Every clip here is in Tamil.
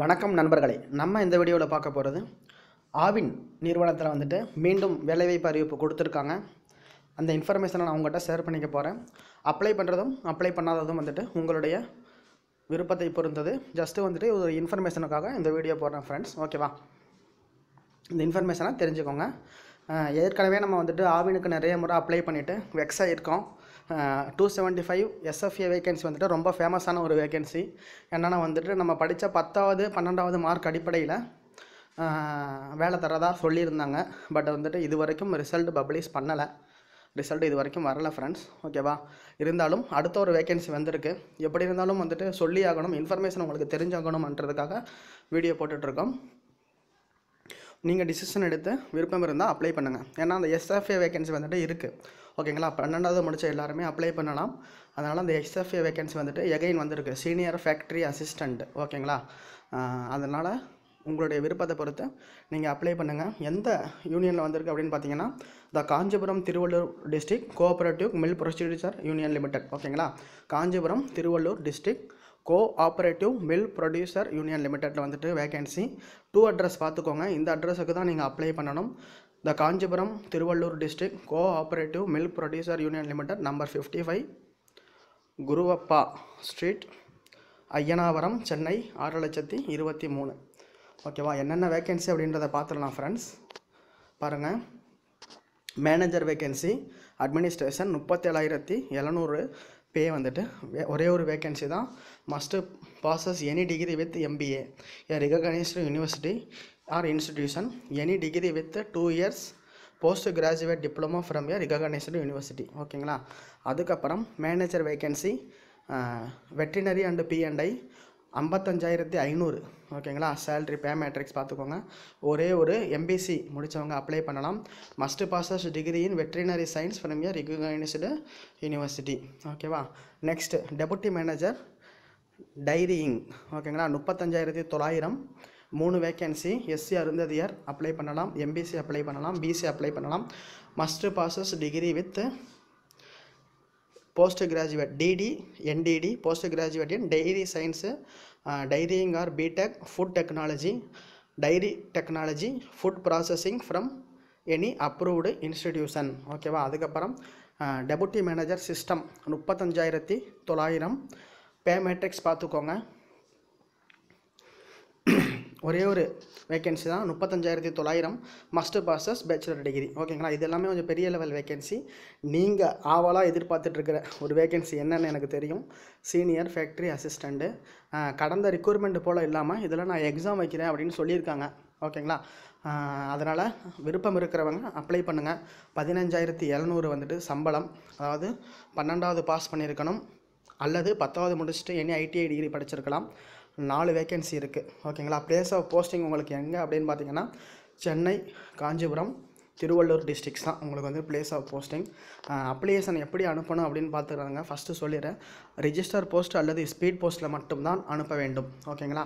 வணக்கம் நண்பர்களே. நம்ம இந்த வீடியோவில் பார்க்க போகிறது ஆவின் நிறுவனத்தில் வந்துட்டு மீண்டும் வேலைவாய்ப்பு அறிவிப்பு கொடுத்துருக்காங்க. அந்த இன்ஃபர்மேஷனை நான் உங்கள்கிட்ட ஷேர் பண்ணிக்க போகிறேன் அப்ளை பண்ணுறதும் அப்ளை பண்ணாததும் வந்துட்டு உங்களுடைய விருப்பத்தை பொறுத்தது. ஜஸ்ட்டு வந்துட்டு ஒரு இன்ஃபர்மேஷனுக்காக இந்த வீடியோ போடுறேன் ஃப்ரெண்ட்ஸ் ஓகேவா இந்த இன்ஃபர்மேஷனை தெரிஞ்சுக்கோங்க. ஏற்கனவே நம்ம வந்துட்டு ஆவினுக்கு நிறைய முறை அப்ளை பண்ணிவிட்டு வெக்ஸ் ஆகிருக்கோம் two seventy five SFA vacancy வந்துட்டு ரொம்ப ஃபேமஸான ஒரு வேகன்சி என்னென்னா வந்துட்டு நம்ம படித்த பத்தாவது பன்னெண்டாவது மார்க் அடிப்படையில் வேலை தரதாக சொல்லியிருந்தாங்க. பட் வந்துட்டு இது வரைக்கும் ரிசல்ட் பப்ளிஷ் பண்ணலை. ரிசல்ட் இது வரைக்கும் வரல ஃப்ரெண்ட்ஸ் ஓகேவா இருந்தாலும் அடுத்த ஒரு வேகன்சி வந்திருக்கு. எப்படி இருந்தாலும் வந்துட்டு சொல்லி ஆகணும் இன்ஃபர்மேஷன் உங்களுக்கு தெரிஞ்சாகணும்ன்றதுக்காக வீடியோ போட்டுட்ருக்கோம் நீங்கள் டிசிஷன் எடுத்து விருப்பம் இருந்தால் அப்ளை பண்ணுங்கள் ஏன்னா அந்த எஸ்எஃப்ஏ வேகன்சி வந்துட்டு இருக்குது ஓகேங்களா பன்னெண்டாவது முடிச்ச எல்லாருமே அப்ளை பண்ணலாம். அதனால் அந்த எஸ்எஃப்ஏ வேகன்சி வந்துட்டு எகைன் வந்திருக்கு. சீனியர் ஃபேக்ட்ரி அசிஸ்டண்ட் ஓகேங்களா அதனால் உங்களுடைய விருப்பத்தை பொறுத்து நீங்கள் அப்ளை பண்ணுங்கள் எந்த யூனியனில் வந்திருக்கு அப்படின்னு பார்த்தீங்கன்னா the Kanchipuram Tiruvallur district cooperative mill procedure union limited ஓகேங்களா Kanchipuram Tiruvallur district cooperative mill producer union லிமிடெட்டில் வந்துட்டு வேகன்சி டூ அட்ரஸ் பார்த்துக்கோங்க இந்த அட்ரஸுக்கு தான் நீங்கள் அப்ளை பண்ணணும். The Kanchipuram Tiruvallur district cooperative mill producer union limited number fifty five Guruvappa street Ayanavaram Chennai ஆறு லட்சத்தி இருபத்தி மூணு. ஓகேவா என்னென்ன வேகன்சி அப்படின்றத பார்த்துடலாம் ஃப்ரெண்ட்ஸ் பாருங்கள் மேனேஜர் வேகன்சி அட்மினிஸ்ட்ரேஷன் முப்பத்தேழாயிரத்தி எழுநூறு பே வந்துட்டு வே- ஒரே ஒரு வேகன்சி தான். Must possess any degree with MBA a recognised university or institution any degree with two years post graduate diploma from a recognised university ஓகேங்களா அதுக்கப்புறம் manager vacancy veterinary and PNI ஐம்பத்தஞ்சாயிரத்தி ஐநூறு. ஓகேங்களா சேலரி பே மேட்ரிக்ஸ் பார்த்துக்கோங்க. ஒரே ஒரு எம்பிசி முடித்தவங்க அப்ளை பண்ணலாம். Must possess degree in veterinary science from year recognised university ஓகேவா நெக்ஸ்ட் டெபுட்டி மேனேஜர் டைரியிங் ஓகேங்களா? முப்பத்தஞ்சாயிரத்தி தொள்ளாயிரம். மூணு வேக்கன்சி எஸ்சி அருந்ததியர் அப்ளை பண்ணலாம். எம்பிசி அப்ளை பண்ணலாம். பிசி அப்ளை பண்ணலாம். Must possess degree with post graduate DD NDD post graduate in dairy science dairying or BTech food technology dairy technology food processing from any approved institution ஓகேவா அதுக்கப்புறம் டெபுட்டி மேனேஜர் சிஸ்டம் முப்பத்தஞ்சாயிரத்தி தொள்ளாயிரம். பே மேட்ரிக்ஸ் பார்த்துக்கோங்க. ஒரே ஒரு வேகன்சி தான். முப்பத்தஞ்சாயிரத்தி தொள்ளாயிரம் மஸ்ட் பாசஸ் பேச்சுலர் டிகிரி ஓகேங்களா இது எல்லாமே கொஞ்சம் பெரிய லெவல் வேகன்சி நீங்கள் ஆவலாக எதிர்பார்த்துட்ருக்கிற ஒரு வேகன்சி என்னென்னு எனக்கு தெரியும். சீனியர் ஃபேக்ட்ரி அசிஸ்டண்ட்டு கடந்த ரிக்ரூட்மெண்ட் போல் இல்லாமல் இதில் நான் எக்ஸாம் வைக்கிறேன் அப்படின்னு சொல்லியிருக்காங்க. ஓகேங்களா அதனால் விருப்பம் இருக்கிறவங்க அப்ளை பண்ணுங்கள் பதினஞ்சாயிரத்தி எழுநூறு வந்துட்டு சம்பளம். அதாவது பன்னெண்டாவது பாஸ் பண்ணியிருக்கணும். அல்லது பத்தாவது முடிச்சுட்டு எனி ஐடிஐ டிகிரி படிச்சிருக்கலாம். நாலு வேக்கன்சி இருக்குது ஓகேங்களா பிளேஸ் ஆஃப் போஸ்டிங் உங்களுக்கு எங்கே அப்படின்னு பார்த்தீங்கன்னா சென்னை காஞ்சிபுரம் திருவள்ளூர் டிஸ்ட்ரிக்ஸ் தான். உங்களுக்கு வந்து பிளேஸ் ஆஃப் போஸ்டிங் அப்ளிகேஷன் எப்படி அனுப்பணும் அப்படின்னு பார்த்துக்கிறாங்க ஃபஸ்ட்டு சொல்லிடுறேன். ரிஜிஸ்டர் போஸ்ட் அல்லது ஸ்பீட் போஸ்ட்டில் மட்டும்தான் அனுப்ப வேண்டும். ஓகேங்களா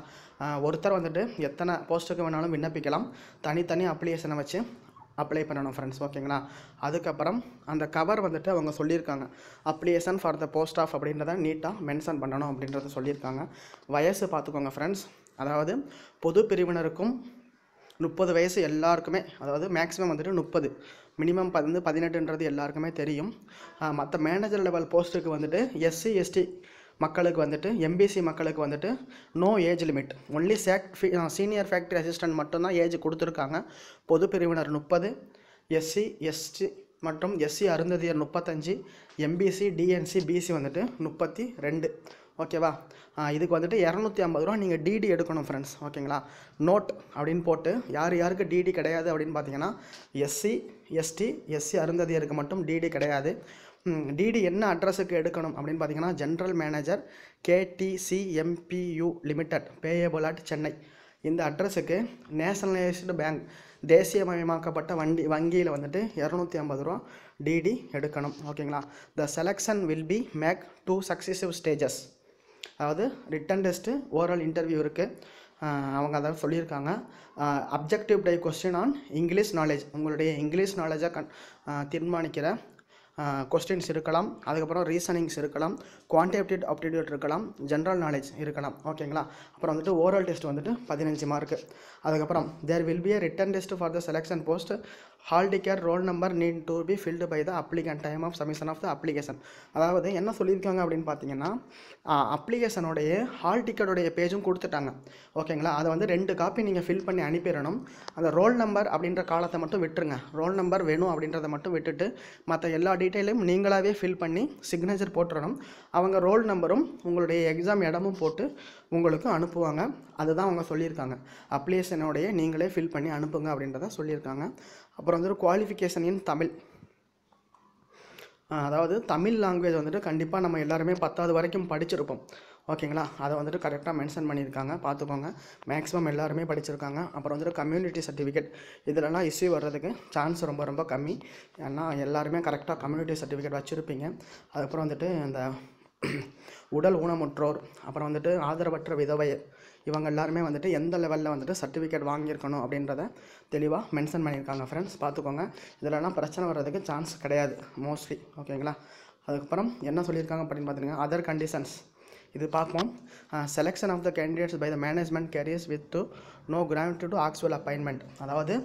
ஒருத்தர் வந்துட்டு எத்தனை போஸ்ட்டுக்கு வேணாலும் விண்ணப்பிக்கலாம். தனித்தனி அப்ளிகேஷனை வச்சு அப்ளை பண்ணணும் ஃப்ரெண்ட்ஸ் ஓகேங்களா அதுக்கப்புறம் அந்த கவர் வந்துட்டு அவங்க சொல்லியிருக்காங்க. Application for the post of அப்படின்றத நீட்டாக மென்ஷன் பண்ணணும் அப்படின்றத சொல்லியிருக்காங்க. வயசு பார்த்துக்கோங்க ஃப்ரெண்ட்ஸ் அதாவது பொது பிரிவினருக்கும் முப்பது வயசு எல்லாருக்குமே அதாவது மேக்ஸிமம் வந்துட்டு முப்பது. மினிமம் வந்து பதினெட்டுன்றது எல்லாருக்குமே தெரியும். மற்ற மேனேஜர் லெவல் போஸ்ட்டுக்கு வந்துட்டு எஸ்சி எஸ்டி மக்களுக்கு வந்துட்டு எம்பிசி மக்களுக்கு வந்துட்டு நோ ஏஜ் லிமிட் ஒன்லி சேக் சீனியர் ஃபேக்ட்ரி அசிஸ்டன்ட் மட்டும்தான் ஏஜ் கொடுத்துருக்காங்க. பொது பிரிவினர் முப்பது எஸ்சி எஸ்டி மற்றும் எஸ்சி அருந்ததியர் முப்பத்தஞ்சு எம்பிசி டிஎன்சி பிசி வந்துட்டு முப்பத்தி ரெண்டு ஓகேவா இதுக்கு வந்துட்டு இரநூத்தி ஐம்பது ரூபா நீங்கள் டிடி எடுக்கணும் ஃப்ரெண்ட்ஸ் ஓகேங்களா நோட் அப்படின்னு போட்டு யார் யாருக்கு டிடி கிடையாது அப்படின்னு பார்த்தீங்கன்னா எஸ்சி எஸ்டி எஸ்சி அருந்ததியருக்கு மட்டும் டிடி கிடையாது. டிடி என்ன அட்ரஸுக்கு எடுக்கணும் அப்படின்னு பார்த்தீங்கன்னா general manager KDCMPU limited payable at Chennai இந்த அட்ரஸுக்கு நேஷனலைஸ்டு பேங்க் தேசியமயமாக்கப்பட்ட வண்டி வங்கியில் வந்துட்டு இரநூத்தி ஐம்பது ரூபா டிடி எடுக்கணும். ஓகேங்களா the selection will be made to successive stages அதாவது ரிட்டன் டெஸ்ட்டு ஓரல் இன்டர்வியூ இருக்குது அவங்க அதாவது சொல்லியிருக்காங்க. Objective type question on English knowledge உங்களுடைய இங்கிலீஷ் நாலேஜை கண் தீர்மானிக்கிற கொஸ்டின்ஸ் இருக்கலாம். அதுக்கப்புறம் ரீசனிங்ஸ் இருக்கலாம். குவான்டிடேட்டிவ் அப்டிடியூட் இருக்கலாம். ஜென்ரல் நாலேஜ் இருக்கலாம். ஓகேங்களா? அப்புறம் வந்துட்டு ஓரல் டெஸ்ட் வந்துட்டு பதினஞ்சு மார்க்கு அதுக்கப்புறம் there will be a written test for the selection post hall ticket roll number need to be filled by the applicant time of submission of the application அதாவது என்ன சொல்லியிருக்காங்க அப்படின்னு பார்த்தீங்கன்னா அப்ளிகேஷனுடைய ஹால் டிக்கெட்டுடைய பேஜும் கொடுத்துட்டாங்க. ஓகேங்களா? அதை வந்து ரெண்டு காப்பி நீங்கள் ஃபில் பண்ணி அனுப்பிடணும். அந்த ரோல் நம்பர் அப்படின்ற காலத்தை மட்டும் விட்டுருங்க. ரோல் நம்பர் வேணும் அப்படின்றத மட்டும் விட்டுட்டு மற்ற எல்லா டீட்டெயிலையும் நீங்களாகவே ஃபில் பண்ணி சிக்னேச்சர் போட்டுறணும். அவங்க ரோல் நம்பரும் உங்களுடைய எக்ஸாம் இடமும் போட்டு உங்களுக்கு அனுப்புவாங்க. அதுதான் அவங்க சொல்லியிருக்காங்க. அப்ளிகேஷனோடைய நீங்களே ஃபில் பண்ணி அனுப்புங்க அப்படின்றத சொல்லியிருக்காங்க. அப்புறம் வந்துட்டு குவாலிஃபிகேஷன் இன் தமிழ். அதாவது தமிழ் லாங்குவேஜ் வந்துட்டு கண்டிப்பாக நம்ம எல்லாருமே பத்தாவது வரைக்கும் படிச்சிருப்போம். ஓகேங்களா? அதை வந்துட்டு கரெக்டாக மென்ஷன் பண்ணியிருக்காங்க. பார்த்துக்கோங்க. மேக்ஸிமம் எல்லாருமே படிச்சிருக்காங்க. அப்புறம் வந்துட்டு கம்யூனிட்டி சர்டிஃபிகேட் இதிலலாம் இஷ்யூ வர்றதுக்கு சான்ஸ் ரொம்ப ரொம்ப கம்மி. ஏன்னா எல்லாருமே கரெக்டாக கம்யூனிட்டி சர்டிஃபிகேட் வச்சுருப்பீங்க. அதுக்கப்புறம் வந்துட்டு இந்த உடல் ஊனமுற்றோர் அப்புறம் வந்துட்டு ஆதரவற்ற விதவை இவங்க எல்லாருமே வந்துட்டு எந்த லெவலில் வந்துட்டு சர்டிஃபிகேட் வாங்கியிருக்கணும் அப்படின்றத தெளிவாக மென்ஷன் பண்ணியிருக்காங்க ஃப்ரெண்ட்ஸ் பார்த்துக்கோங்க. இதிலலாம் பிரச்சனை வர்றதுக்கு சான்ஸ் கிடையாது மோஸ்ட்லி ஓகேங்களா அதுக்கப்புறம் என்ன சொல்லியிருக்காங்க அப்படின்னு பார்த்தீங்கன்னா அதர் கண்டிஷன்ஸ் இது பார்ப்போம். Selection of the candidates by the management carriers with to no grant to actual appointment அதாவது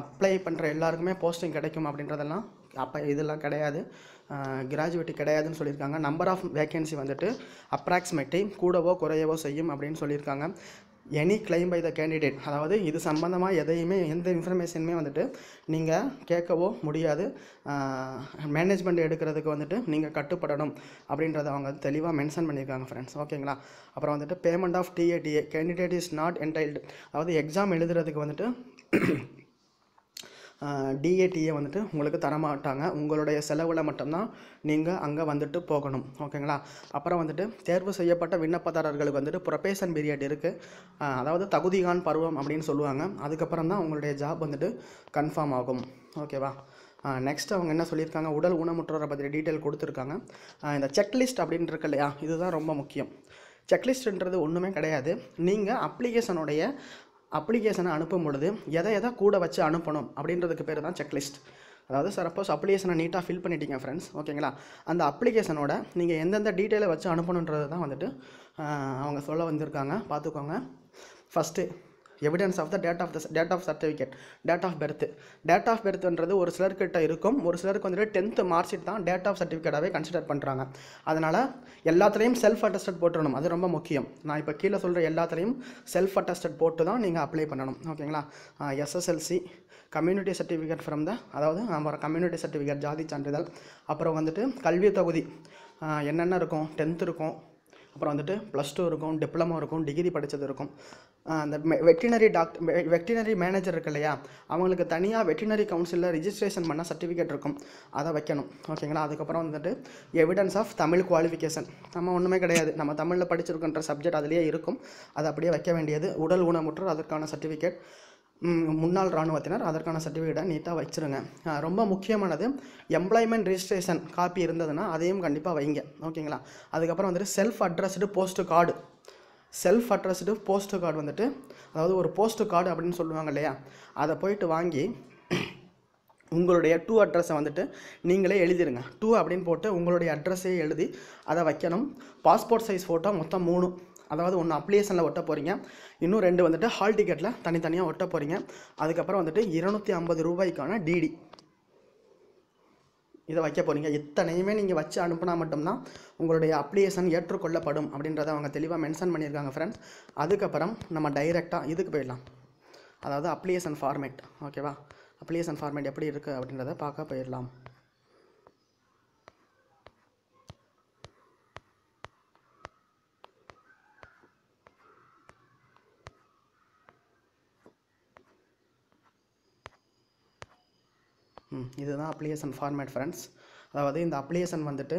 அப்ளை பண்ணுற எல்லாருக்குமே போஸ்டிங் கிடைக்கும் அப்படின்றதெல்லாம் அப்போ இதெல்லாம் கிடையாது. கிராஜுவேட்டி கிடையாதுன்னு சொல்லியிருக்காங்க. நம்பர் ஆஃப் வேகன்சி வந்துட்டு அப்ராக்சிமேட்டி கூடவோ குறையவோ செய்யும் அப்படின்னு சொல்லியிருக்காங்க. Any claim by the candidate அதாவது இது சம்மந்தமாக எதையுமே எந்த இன்ஃபர்மேஷனுமே வந்துட்டு நீங்கள் கேட்கவோ முடியாது. மேனேஜ்மெண்ட் எடுக்கிறதுக்கு வந்துட்டு நீங்கள் கட்டுப்படணும் அப்படின்றத அவங்க தெளிவாக மென்ஷன் பண்ணியிருக்காங்க ஃப்ரெண்ட்ஸ் ஓகேங்களா அப்புறம் வந்துட்டு payment of TADA candidate is not entitled அதாவது எக்ஸாம் எழுதுறதுக்கு வந்துட்டு டிஏடிஏ வந்துட்டு உங்களுக்கு தரமாட்டாங்க உங்களுடைய செலவில் மட்டும்தான் நீங்கள் அங்கே வந்துட்டு போகணும். ஓகேங்களா? அப்புறம் வந்துட்டு தேர்வு செய்யப்பட்ட விண்ணப்பதாரர்களுக்கு வந்துட்டு ப்ரொபேஷன் பீரியட் இருக்குது அதாவது தகுதிகான் பருவம் அப்படின்னு சொல்லுவாங்க. அதுக்கப்புறம் தான் உங்களுடைய ஜாப் வந்துட்டு கன்ஃபார்ம் ஆகும். ஓகேவா? நெக்ஸ்ட் அவங்க என்ன சொல்லியிருக்காங்க? உடல் ஊனமுற்றோரை பற்றி டீட்டெயில் கொடுத்துருக்காங்க. இந்த செக்லிஸ்ட் அப்படின்னு இருக்கு இல்லையா? இதுதான் ரொம்ப முக்கியம். செக்லிஸ்ட்ன்றது ஒன்றுமே கிடையாது. நீங்கள் அப்ளிகேஷனுடைய அப்ளிகேஷனை அனுப்பும் பொழுது எதை எதை கூட வச்சு அனுப்பணும் அப்படின்றதுக்கு பேர் தான் செக்லிஸ்ட் அதாவது சப்போஸ் அப்ளிகேஷனை நீட்டாக ஃபில் பண்ணிட்டீங்க ஃப்ரெண்ட்ஸ் ஓகேங்களா அந்த அப்ளிகேஷனோட நீங்கள் எந்தெந்த டீட்டெயிலை வச்சு அனுப்பணுன்றது தான் வந்துட்டு அவங்க சொல்ல வந்திருக்காங்க. பார்த்துக்கோங்க. First evidence of the date of the date of certificate date of birth date of பர்த்ன்றது ஒரு சிலர்கிட்ட இருக்கும். ஒரு சிலருக்கு வந்துட்டு டென்த்து மார்க் ஷீட் தான் டேட் ஆஃப் சர்டிஃபிகேட்டாகவே கன்சிடர் பண்ணுறாங்க அதனால் எல்லாத்துலேயும் செல்ஃப் அட்டஸ்டட் போட்டுடணும் அது ரொம்ப முக்கியம். நான் இப்போ கீழே சொல்கிற எல்லாத்துலேயும் செல்ஃப் அட்டஸ்டட் போட்டு தான் நீங்கள் அப்ளை பண்ணணும். ஓகேங்களா SSLC community certificate from the அதாவது அப்புறம் கம்யூனிட்டி சர்டிஃபிகேட் ஜாதி சான்றிதழ். அப்புறம் வந்துட்டு கல்வி தொகுதி. என்னென்ன இருக்கும்? டென்த் இருக்கும். அப்புறம் வந்துட்டு ப்ளஸ் டூ இருக்கும். டிப்ளமோ இருக்கும். டிகிரி படித்தது இருக்கும். அந்த வெட்டினரி டாக்டர் வெட்டினரி மேனேஜர் இருக்கு இல்லையா? அவங்களுக்கு தனியாக வெட்டினரி கவுன்சிலில் ரிஜிஸ்ட்ரேஷன் பண்ண சர்டிஃபிகேட் இருக்கும். அதை வைக்கணும். ஓகேங்களா அதுக்கப்புறம் வந்துட்டு எவிடன்ஸ் ஆஃப் தமிழ் குவாலிஃபிகேஷன் நம்ம ஒன்றுமே கிடையாது. நம்ம தமிழில் படிச்சிருக்கின்ற சப்ஜெக்ட் அதிலேயே இருக்கும். அதை அப்படியே வைக்க வேண்டியது. உடல் ஊனமுற்றோர் அதற்கான சர்டிஃபிகேட் முன்னாள் இராணுவத்தினர் அதற்கான சர்டிஃபிகேட்டை நீட்டாக வச்சுருங்க. ரொம்ப முக்கியமானது எம்ப்ளாய்மெண்ட் ரிஜிஸ்ட்ரேஷன் காப்பி இருந்ததுன்னா அதையும் கண்டிப்பாக வைங்க. ஓகேங்களா அதுக்கப்புறம் வந்துட்டு self addressed post card self addressed post card வந்துட்டு அதாவது ஒரு போஸ்ட் கார்டு அப்படின்னு சொல்லுவாங்க இல்லையா? அதை போயிட்டு வாங்கி உங்களுடைய டூ அட்ரஸை வந்துட்டு நீங்களே எழுதிருங்க. டூ அப்படின்னு போட்டு உங்களுடைய அட்ரஸே எழுதி அதை வைக்கணும். பாஸ்போர்ட் சைஸ் ஃபோட்டோ மொத்தம் மூணு. அதாவது ஒன்று அப்ளிகேஷனில் ஒட்ட போகிறீங்க இன்னும் ரெண்டு வந்துட்டு ஹால் டிக்கெட்டில் தனித்தனியாக ஒட்ட போகிறீங்க அதுக்கப்புறம் வந்துட்டு இருநூற்றி ஐம்பது ரூபாய்க்கான டிடி இதை வைக்க போகிறீங்க இத்தனையுமே நீங்கள் வச்சு அனுப்புனா மட்டும்தான் உங்களுடைய அப்ளிகேஷன் ஏற்றுக்கொள்ளப்படும் அப்படின்றத அவங்க தெளிவாக மென்ஷன் பண்ணியிருக்காங்க ஃப்ரெண்ட்ஸ் அதுக்கப்புறம் நம்ம டைரெக்டாக இதுக்கு போயிடலாம். அதாவது அப்ளிகேஷன் ஃபார்மேட் ஓகேவா அப்ளிகேஷன் ஃபார்மேட் எப்படி இருக்குது அப்படின்றத பார்க்க போயிடலாம். இதுதான் அப்ளிகேஷன் ஃபார்மேட் ஃப்ரெண்ட்ஸ் அதாவது இந்த அப்ளிகேஷன் வந்துட்டு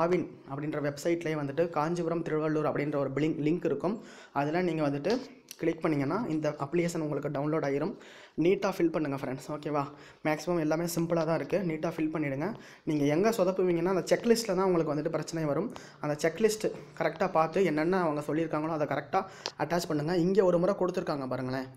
ஆவின் அப்படின்ற வெப்சைட்லேயே வந்துட்டு காஞ்சிபுரம் திருவள்ளூர் அப்படின்ற ஒரு லிங்க் லிங்க் இருக்கும். அதில் நீங்கள் வந்துட்டு கிளிக் பண்ணிங்கன்னா இந்த அப்ளிகேஷன் உங்களுக்கு டவுன்லோட் ஆகிரும் நீட்டாக ஃபில் பண்ணுங்கள் ஃப்ரெண்ட்ஸ் ஓகேவா மேக்ஸிமம் எல்லாமே சிம்பிளாக தான் இருக்குது நீட்டாக ஃபில் பண்ணிவிடுங்க நீங்கள் எங்கே சொதப்புவீங்கன்னா அந்த செக்லிஸ்ட்டில் தான் உங்களுக்கு வந்துட்டு பிரச்சனை வரும். அந்த செக்லிஸ்ட் கரெக்டாக பார்த்து என்னென்ன அவங்க சொல்லியிருக்காங்களோ அதை கரெக்டாக அட்டாச் பண்ணுங்கள் இங்கே ஒரு முறை கொடுத்துருக்காங்க பாருங்களேன்.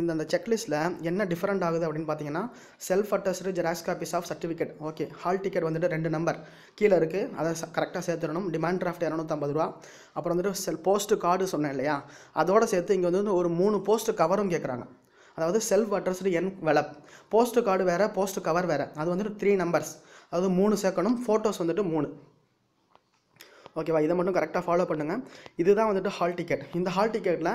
இந்த அந்த செக்லிஸ்ட்டில் என்ன டிஃப்ரெண்ட் ஆகுது அப்படின்னு பார்த்தீங்கன்னா self attested xerox copies of certificate okay hall ticket வந்துட்டு ரெண்டு நம்பர் கீழே இருக்குது அதை கரெக்டாக சேர்த்துடணும். டிமாண்ட் டிராஃப்ட் இரநூத்தம்பது ரூபா. அப்புறம் வந்துட்டு செல் போஸ்ட்டு கார்டு சொன்னேன் இல்லையா? அதோட சேர்த்து இங்கே வந்து ஒரு மூணு போஸ்ட்டு கவரும் கேட்குறாங்க. அதாவது self addressed envelope post card வேறு போஸ்ட் கவர் வேறு. அது வந்துட்டு த்ரீ நம்பர்ஸ் அதாவது மூணு சேர்க்கணும் ஃபோட்டோஸ் வந்துட்டு மூணு. ஓகேவா இதை மட்டும் கரெக்டாக ஃபாலோ பண்ணுங்கள் இதுதான் வந்துட்டு ஹால் டிக்கெட் இந்த hall டிக்கெட்டில்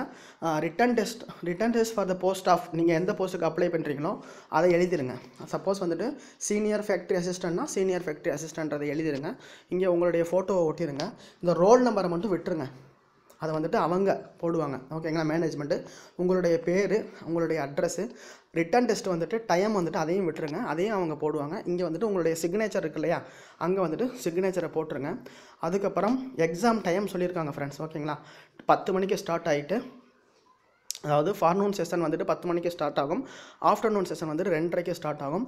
written test written test for the post of நீங்கள் எந்த போஸ்ட்டுக்கு அப்ளை பண்ணுறீங்களோ அதை எழுதிடுங்க சப்போஸ் வந்துட்டு சீனியர் ஃபேக்ட்ரி அசிஸ்டன்ட்னா சீனியர் ஃபேக்ட்ரி அசிஸ்டன்ட் எழுதிருங்க. இங்கே உங்களுடைய ஃபோட்டோவை ஒட்டிடுங்க இந்த ரோல் நம்பரை மட்டும் விட்டுருங்க. அதை வந்துட்டு அவங்க போடுவாங்க. ஓகேங்களா மேனேஜ்மெண்ட்டு உங்களுடைய பேர் உங்களுடைய அட்ரஸ்ஸு ரிட்டன் டெஸ்ட் வந்துட்டு டைம் வந்துட்டு அதையும் விட்டுருங்க. அதையும் அவங்க போடுவாங்க. இங்கே வந்துட்டு உங்களுடைய சிக்னேச்சர் இருக்கு இல்லையா? அங்கே வந்துட்டு சிக்னேச்சரை போட்டுருங்க. அதுக்கப்புறம் எக்ஸாம் டைம் சொல்லியிருக்காங்க ஃப்ரெண்ட்ஸ் ஓகேங்களா பத்து மணிக்கு ஸ்டார்ட் ஆகிட்டு அதாவது ஃபார்னூன் செஷன் வந்துட்டு பத்து மணிக்கு ஸ்டார்ட் ஆகும். ஆஃப்டர்நூன் செஷன் வந்துட்டு ரெண்டரைக்கு ஸ்டார்ட் ஆகும்.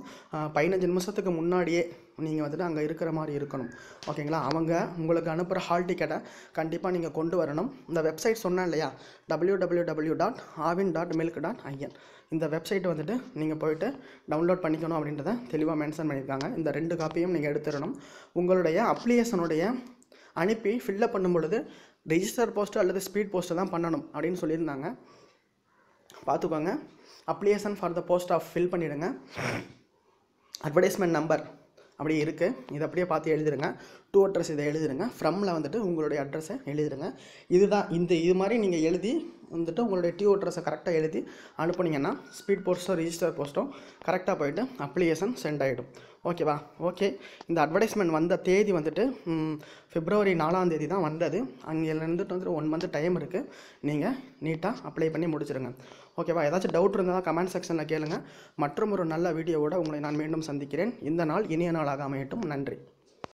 பதினஞ்சு நிமிஷத்துக்கு முன்னாடியே நீங்கள் வந்துட்டு அங்கே இருக்கிற மாதிரி இருக்கணும். ஓகேங்களா அவங்க உங்களுக்கு அனுப்புகிற ஹால் டிக்கெட்டை கண்டிப்பாக நீங்கள் கொண்டு வரணும். இந்த வெப்சைட் சொன்னேன் இல்லையா? W W W dot Aavin dot milk dot IN இந்த வெப்சைட் வந்துட்டு நீங்கள் போயிட்டு டவுன்லோட் பண்ணிக்கணும் அப்படின்றத தெளிவாக மென்ஷன் பண்ணியிருக்காங்க. இந்த ரெண்டு காப்பியும் நீங்கள் எடுத்துடணும். உங்களுடைய அப்ளிகேஷனுடைய அனுப்பி ஃபில்லப் பண்ணும் பொழுது ரெஜிஸ்டர் போஸ்ட்டு அல்லது ஸ்பீட் போஸ்ட்டு தான் பண்ணணும் அப்படின்னு சொல்லியிருந்தாங்க. பார்த்துக்கோங்க. Application for the post of fill பண்ணிவிடுங்க அட்வர்டைஸ்மெண்ட் நம்பர் அப்படியே இருக்குது இதை அப்படியே பார்த்து எழுதிடுங்க. டூ அட்ரஸ் இதை எழுதிடுங்க ஃப்ரம்மில் வந்துட்டு உங்களுடைய அட்ரஸை எழுதிடுங்க இதுதான் இந்த இது மாதிரி நீங்கள் எழுதி வந்துட்டு உங்களுடைய டியூ அட்ரஸை கரெக்டாக எழுதி அனுப்புனீங்கன்னா ஸ்பீட் போஸ்ட்டோ ரிஜிஸ்டர் போஸ்ட்டோ கரெக்டாக போயிட்டு அப்ளிகேஷன் சென்ட் ஆகிடும் ஓகேவா ஓகே இந்த அட்வர்டைஸ்மெண்ட் வந்த தேதி வந்துட்டு ஃபிப்ரவரி நாலாம் தேதி தான் வந்தது. அங்கேருந்துட்டு வந்துட்டு ஒன் மந்த் டைம் இருக்குது நீங்கள் நீட்டாக அப்ளை பண்ணி முடிச்சிருங்க. ஓகேவா ஏதாச்சும் டவுட் இருந்தால் கமெண்ட் செக்ஷனில் கேளுங்கள் மற்றும் ஒரு நல்ல வீடியோவோட உங்களை நான் மீண்டும் சந்திக்கிறேன். இந்த நாள் இனிய நாளாக அமையட்டும். நன்றி.